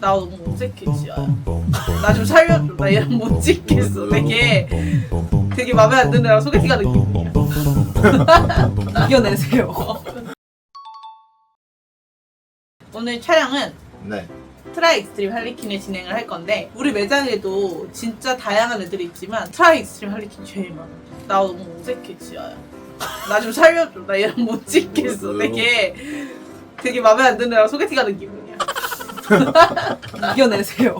나 너무 어색해 지아야 나 좀 살려줘 나 얘랑 못 찍겠어 되게 되게 마음에 안 드는 애랑 소개팅 하는 기분이야 이겨내세요 오늘 촬영은 네. 트라이 익스트림 할리퀸을 진행을 할 건데 우리 매장에도 진짜 다양한 애들이 있지만 트라이 익스트림 할리퀸 제일 많아 나 너무 어색해 지아야 나 좀 살려줘 나 얘랑 못 찍겠어? 되게 되게 마음에 안 드는 애랑 소개팅 하는 기분 이야 이겨내세요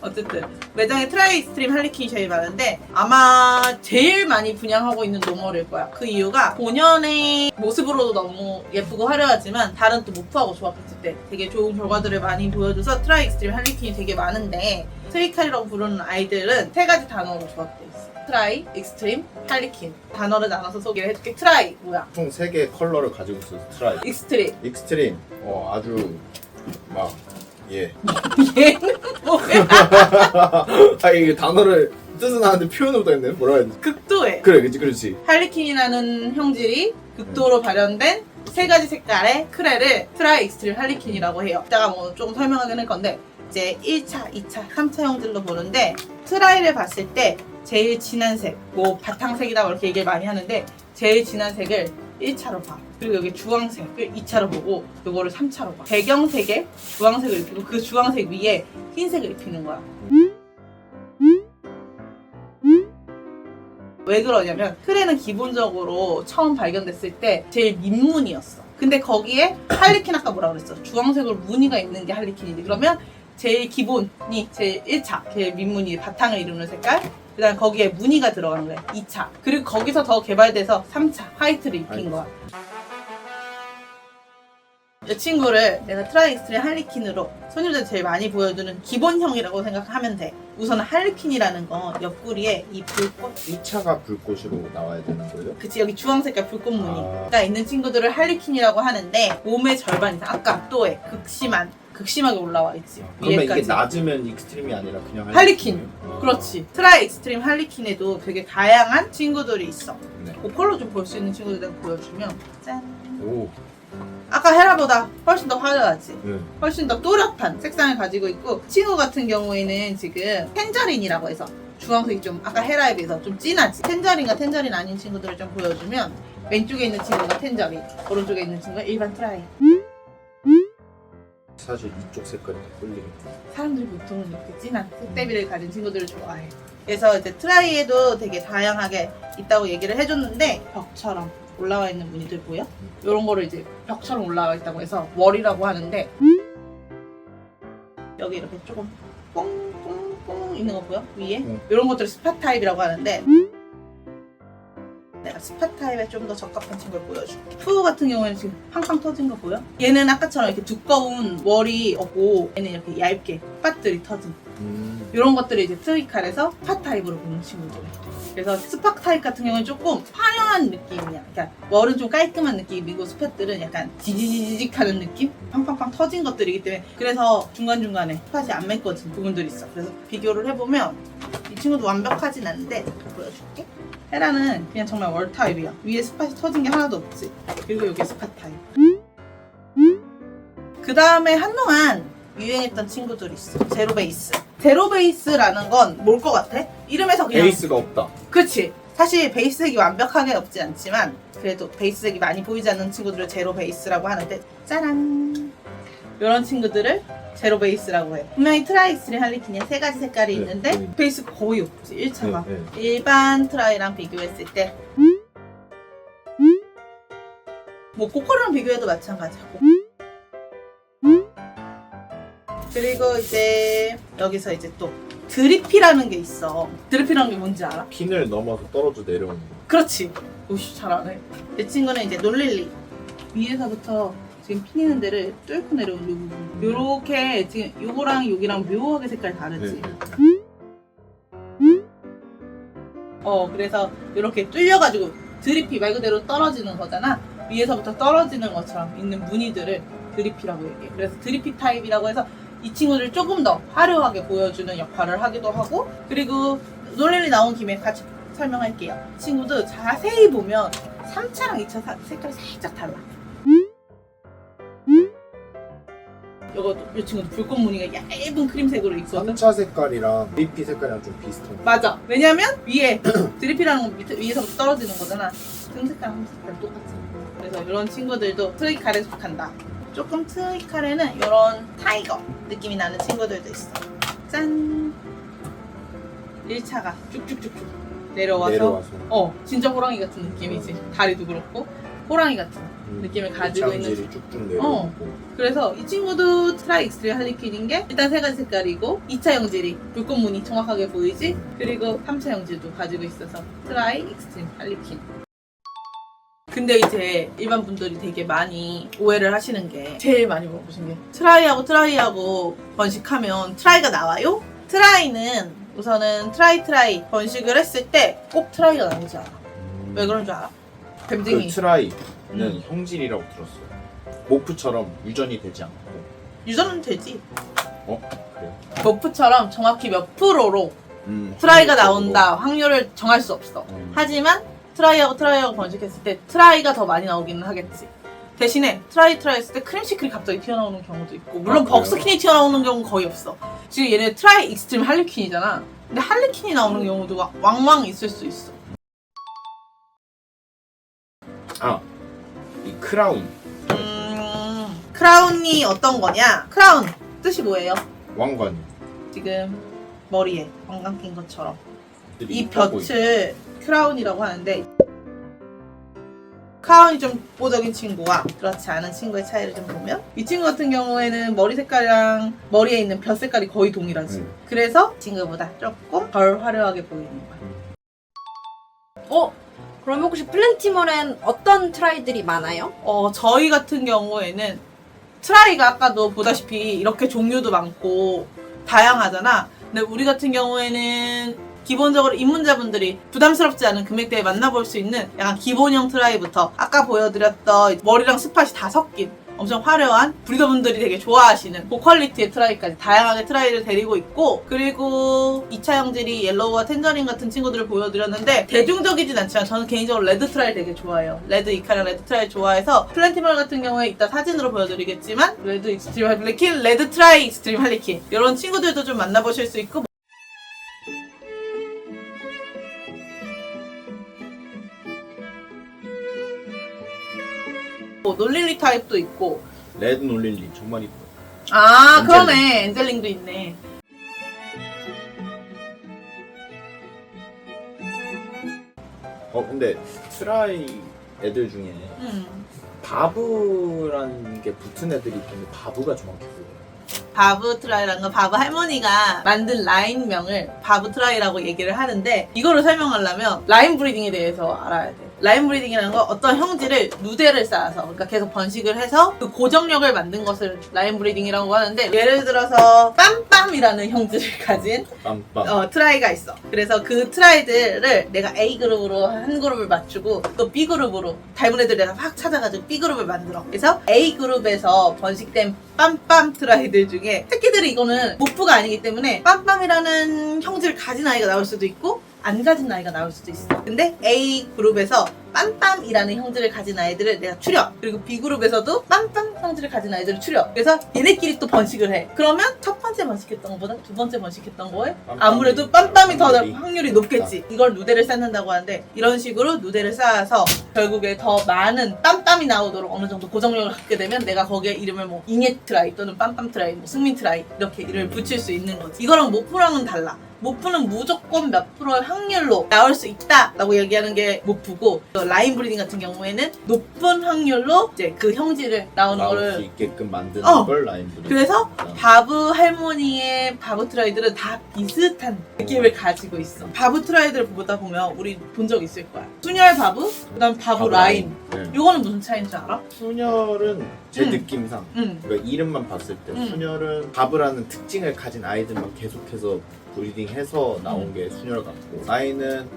어쨌든 매장에 트라이 익스트림 할리퀸이 제일 많은데 아마 제일 많이 분양하고 있는 노멀일 거야 그 이유가 본연의 모습으로도 너무 예쁘고 화려하지만 다른 또 모프하고 조합했을 때 되게 좋은 결과들을 많이 보여줘서 트라이 익스트림 할리퀸이 되게 많은데 트리칼이라고 부르는 아이들은 세 가지 단어로 조합돼 있어 트라이, 익스트림, 할리퀸 단어를 나눠서 소개를 해줄게 트라이 뭐야? 총 3개의 컬러를 가지고 있어요. 트라이. 익스트림 익스트림. 어, 아주 막 예. 얘는 뭐야? 아 이게 단어를 뜻은 아는데 표현을 못하겠네. 뭐라 해야 되지? 극도해 그래, 그렇지, 그렇지. 할리퀸이라는 형질이 극도로 발현된 세 가지 색깔의 크레를 트라이 익스트림 할리퀸이라고 해요. 이따가 뭐 조금 설명하긴 할 건데 이제 1차, 2차, 3차 형질로 보는데 트라이를 봤을 때 제일 진한 색, 뭐 바탕색이다 뭐 이렇게 얘기를 많이 하는데 제일 진한 색을 1차로 봐. 그리고 여기 주황색을 2차로 보고 요거를 3차로 봐. 배경색에 주황색을 입히고 그 주황색 위에 흰색을 입히는 거야. 왜 그러냐면 크레는 기본적으로 처음 발견됐을 때 제일 민무늬였어. 근데 거기에 할리퀸 아까 뭐라 그랬어? 주황색으로 무늬가 있는 게 할리퀸이지. 그러면 제일 기본이 제일 1차, 제일 민무늬 바탕을 이루는 색깔. 그 다음 거기에 무늬가 들어가는 거야. 2차. 그리고 거기서 더 개발돼서 3차 화이트를 입힌 거야. 이 친구를 내가 트라이 익스트림 할리퀸으로 소녀들 제일 많이 보여주는 기본형이라고 생각하면 돼. 우선 할리퀸이라는 건 옆구리에 이 불꽃 2차가 불꽃으로 나와야 되는 거예요? 그치 여기 주황 색깔 불꽃 아. 무늬가 있는 친구들을 할리퀸이라고 하는데 몸의 절반 이상 아까 또해 극심한 극심하게 올라와 있지 그러면 위에까지 이게 낮으면 익스트림이 아니라 그냥 할리퀸. 할리퀸이에요? 아. 그렇지 트라이 익스트림 할리퀸에도 되게 다양한 친구들이 있어 네. 보컬로 좀 볼 수 있는 친구들 내가 보여주면 짠 오. 아까 헤라보다 훨씬 더 화려하지 네. 훨씬 더 또렷한 색상을 가지고 있고 친구 같은 경우에는 지금 텐저린이라고 해서 주황색이 좀 아까 헤라에 비해서 좀 진하지 텐저린과 텐저린 아닌 친구들을 좀 보여주면 왼쪽에 있는 친구가 텐저린 오른쪽에 있는 친구가 일반 트라이 사실 이쪽 색깔이 더 해요. 사람들이 보통은 이렇게 진한 색대비를 가진 친구들을 좋아해 그래서 이제 트라이에도 되게 다양하게 있다고 얘기를 해줬는데 벽처럼 올라와 있는 무늬들 보여? 이런 거를 이제 벽처럼 올라와 있다고 해서 월이라고 하는데 여기 이렇게 조금 뽕뽕뽕 있는 거 보여? 위에? 응. 이런 것들을 스팟 타입이라고 하는데 스팟 타입에 좀 더 적합한 친구를 보여줄게 푸우 같은 경우에는 지금 팡팡 터진 거 보여? 얘는 아까처럼 이렇게 두꺼운 월이 없고 얘는 이렇게 얇게 스팟들이 터진 음. 이런 것들을 이제 트위칼에서 스팟 타입으로 보는 친구들. 그래서 스팟 타입 같은 경우는 조금 화려한 느낌이야. 그러니까 월은 좀 깔끔한 느낌이고 스팟들은 약간 지지지직하는 느낌? 팡팡팡 터진 것들이기 때문에 그래서 중간중간에 스팟이 안 맺어진 부분들이 있어. 그래서 비교를 해보면 이 친구도 완벽하진 않은데 보여줄게. 헤라는 그냥 정말 월 타입이야. 위에 스팟이 터진 게 하나도 없지. 그리고 여기 스팟 타입. 그 다음에 한동안 유행했던 친구들이 있어. 제로 베이스. 제로 베이스라는 건 뭘 것 같아? 이름에서 그냥. 베이스가 없다. 그치. 사실 베이스색이 완벽하게 없진 않지만 그래도 베이스색이 많이 보이지 않는 친구들을 제로 베이스라고 하는데 짜란. 이런 친구들을 제로 베이스라고 해. 분명히 트라이스리 할리퀸에 세 가지 색깔이 네, 있는데 네. 베이스 거의 없지. 1차가. 네, 네. 일반 트라이랑 비교했을 때. 뭐 고컬이랑 비교해도 마찬가지고. 그리고 이제 여기서 이제 또 드리피라는 게 있어. 드리피라는 게 뭔지 알아? 핀을 넘어서 떨어져 내려오는 거. 그렇지. 오씨 잘하네. 내 친구는 이제 놀릴리 위에서부터 지금 피니는 데를 뚫고 내려오는 요 부분. 요렇게 지금 요거랑 여기랑 묘하게 색깔 다르지. 네. 어 그래서 이렇게 뚫려가지고 드리피 말 그대로 떨어지는 거잖아. 위에서부터 떨어지는 것처럼 있는 무늬들을 드리피라고 얘기해. 그래서 드리피 타입이라고 해서 이 친구를 조금 더 화려하게 보여주는 역할을 하기도 하고 그리고 놀릴리 나온 김에 같이 설명할게요. 친구도 자세히 보면 3차랑 2차 색깔이 살짝 달라. 이거 이 친구도 불꽃 무늬가 얇은 크림색으로 있거든. 3차 색깔이랑 리피 색깔이랑 좀 비슷한 맞아. 왜냐면 위에 드리피라는 건 밑에 위에서부터 떨어지는 거잖아. 등 색깔, 똑같아. 그래서 이런 친구들도 트위칼에 속한다. 조금 트위칼에는 이런 타이거 느낌이 나는 친구들도 있어. 짠. 1차가 쭉쭉쭉쭉 내려와서, 내려와서 어 진짜 호랑이 같은 느낌이지. 다리도 그렇고 호랑이 같은. 음, 느낌을 가지고 있는 쭉쭉 내려오고 그래서 이 친구도 트라이 익스트림 할리퀸인 게 일단 세 가지 색깔이고 2차 형질이 불꽃 무늬 정확하게 보이지? 그리고 3차 형질도 가지고 있어서 트라이 익스트림 할리퀸. 근데 이제 일반 분들이 되게 많이 오해를 하시는 게 제일 많이 물어보신 게 트라이하고 트라이하고 번식하면 트라이가 나와요? 트라이는 우선은 트라이 트라이 번식을 했을 때 꼭 트라이가 나오지 않아. 음. 왜 그런 줄 알아? 그 뱀등이 트라이 는 음. 형질이라고 들었어요 모프처럼 유전이 되지 않고 유전은 되지. 그래요? 버프처럼 정확히 몇 프로로 음, 트라이가 확률적으로. 나온다 확률을 정할 수 없어. 음. 하지만 트라이하고 트라이하고 번식했을 때 트라이가 더 많이 나오기는 하겠지. 대신에 트라이 트라이 했을 때 크림시클이 갑자기 튀어나오는 경우도 있고 물론 아, 그래요? 벅스킨이 튀어나오는 경우는 거의 없어. 지금 얘네 트라이 익스트림 할리퀸이잖아. 근데 할리퀸이 나오는 경우도 와- 왕왕 있을 수 있어. 아, 이 크라운 음, 크라운이 어떤 거냐? 크라운 뜻이 뭐예요? 왕관 지금 머리에 왕관 낀 것처럼 이? 볕을 크라운이라고 하는데 크라운이 좀 보적인 친구와 그렇지 않은 친구의 차이를 좀 보면 이 친구 같은 경우에는 머리 색깔이랑 머리에 있는 볕 색깔이 거의 동일하지 음. 그래서 친구보다 조금 덜 화려하게 보이는 거야 어? 그럼 혹시 플랜티멀엔 어떤 트라이들이 많아요? 어, 저희 같은 경우에는 트라이가 아까도 보다시피 이렇게 종류도 많고 다양하잖아. 근데 우리 같은 경우에는 기본적으로 입문자분들이 부담스럽지 않은 금액대에 만나볼 수 있는 약간 기본형 트라이부터 아까 보여드렸던 머리랑 스팟이 다 섞인 엄청 화려한 브리더분들이 되게 좋아하시는 고퀄리티의 트라이까지 다양하게 트라이를 데리고 있고 그리고 2차 형질이 옐로우와 텐저린 같은 친구들을 보여드렸는데 대중적이진 않지만 저는 개인적으로 레드 트라이 되게 좋아해요. 레드 이카랑 레드 트라이 좋아해서 플랜티멀 같은 경우에 이따 사진으로 보여드리겠지만 레드 익스트림 할리퀸, 레드 트라이 익스트림 할리퀸 이런 친구들도 좀 만나보실 수 있고 뭐 놀릴리 타입도 있고 레드 놀릴리 정말 이뻐 아 엔젤링. 그러네 엔젤링도 있네 어 근데 트라이 애들 중에 음. 바브라는 게 붙은 애들이 있던데 바브가 정확히 뭐예요? 바브 트라이라는 건 바브 할머니가 만든 라인명을 바브 트라이라고 얘기를 하는데 이거를 설명하려면 라인 브리딩에 대해서 알아야 돼. 라인 브리딩이라는 건 어떤 형질을 누대를 쌓아서 그러니까 계속 번식을 해서 그 고정력을 만든 것을 라인 브리딩이라고 하는데 예를 들어서 빰빰이라는 형질을 가진 빰빰 어, 트라이가 있어. 그래서 그 트라이들을 내가 A 그룹으로 한 그룹을 맞추고 또 B 그룹으로 닮은 애들 내가 확 찾아가지고 B 그룹을 만들어. 그래서 A 그룹에서 번식된 빰빰 트라이들 중에 새끼들이 이거는 모프가 아니기 때문에 빰빰이라는 형질을 가진 아이가 나올 수도 있고 안 가진 아이가 나올 수도 있어. 근데 A 그룹에서 빰빰이라는 형질을 가진 아이들을 내가 추려. 그리고 B 그룹에서도 빰빰 형질을 가진 아이들을 추려. 그래서 얘네끼리 또 번식을 해. 그러면 첫 번째 번식했던 것보다 두 번째 번식했던 거에 아무래도 빰빰이 더 확률이 높겠지. 이걸 누대를 쌓는다고 하는데 이런 식으로 누대를 쌓아서 결국에 더 많은 빰빰이 나오도록 어느 정도 고정력을 갖게 되면 내가 거기에 이름을 뭐 잉예 트라이 또는 빰빰 트라이, 뭐 승민 트라이 이렇게 이름을 붙일 수 있는 거지. 이거랑 모프랑은 달라. 모프는 무조건 몇 프로의 확률로 나올 수 있다라고 얘기하는 게 모프고 라인 브리딩 같은 경우에는 높은 확률로 이제 그 형질을 나오는 나올 수 거를 있게끔 만드는 어. 걸 라인 브리딩 그래서 바브 할머니의 바브 트라이들은 다 비슷한 느낌을 가지고 있어. 바브 트라이들을 보다 보면 우리 본 적 있을 거야. 순혈 바브, 그다음 바브, 바브 라인. 네. 요거는 무슨 차이인 줄 알아? 순혈은 제 음. 느낌상 응. 그러니까 이름만 봤을 때 음. 순혈은 바브라는 특징을 가진 아이들만 계속해서 브리딩해서 나온 음. 게 순혈 같고 아이는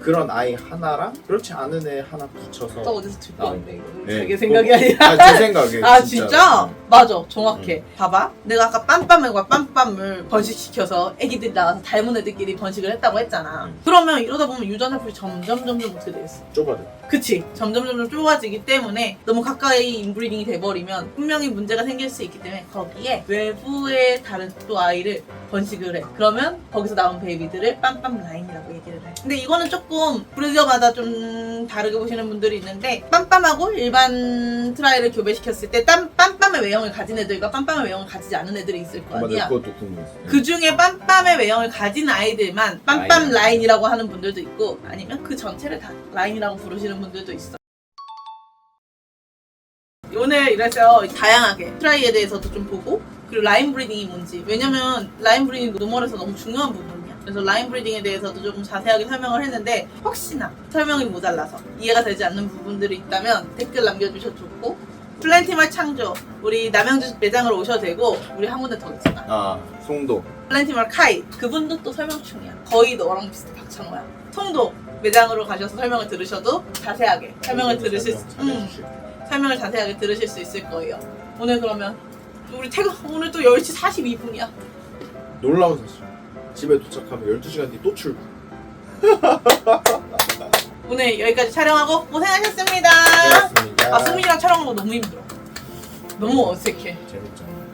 그런 아이 하나랑 그렇지 않은 애 하나 붙여서 또 어디서 듣고 아, 왔는데 이거 네. 자기 생각이 아니라. 아, 제 생각에 아 진짜? 맞아 정확해 음. 봐봐 내가 아까 빰빰과 빰빰을 번식시켜서 애기들이 나와서 닮은 애들끼리 번식을 했다고 했잖아 음. 그러면 이러다 보면 유전의 풀이 점점 점점 어떻게 되겠어 좁아져 그치. 점점 점점 좁아지기 때문에 너무 가까이 인브리딩이 돼버리면 분명히 문제가 생길 수 있기 때문에 거기에 외부의 다른 또 아이를 번식을 해. 그러면 거기서 나온 베이비들을 빰빰 라인이라고 얘기를 해. 근데 이거는 조금 브리더마다 좀 다르게 보시는 분들이 있는데 빰빰하고 일반 트라이를 교배시켰을 때 땀, 빰빰의 외형을 가진 애들과 빰빰의 외형을 가지지 않은 애들이 있을 거 아니야. 그것도 궁금했어. 그 중에 빰빰의 외형을 가진 아이들만 빰빰 라인. 라인이라고 하는 분들도 있고 아니면 그 전체를 다 라인이라고 부르시는 분들도 있어. 오늘 이래서 다양하게 트라이에 대해서도 좀 보고 그리고 라인 브리딩이 뭔지 왜냐면 라인 브리딩 노멀에서 너무 중요한 부분이야. 그래서 라인 브리딩에 대해서도 조금 자세하게 설명을 했는데 혹시나 설명이 모자라서 이해가 되지 않는 부분들이 있다면 댓글 남겨주셔도 좋고 플랜티멀 창조 우리 남양주 매장으로 오셔도 되고 우리 한 군데 더 있잖아. 아 송도. 플랜티멀 카이 그분도 또 설명 중이야 거의 너랑 비슷해 박창호야 송도 매장으로 가셔서 설명을 들으셔도 자세하게 설명을 들으실 수, 음, 설명을 자세하게 들으실 수 있을 거예요 오늘 그러면 우리 퇴근 오늘 또 10시 42분이야 놀라운 사실. 집에 도착하면 12시간 뒤 또 출근. 오늘 여기까지 촬영하고 고생하셨습니다. 아 수민이랑 거 너무 힘들어 너무 어색해 재밌죠.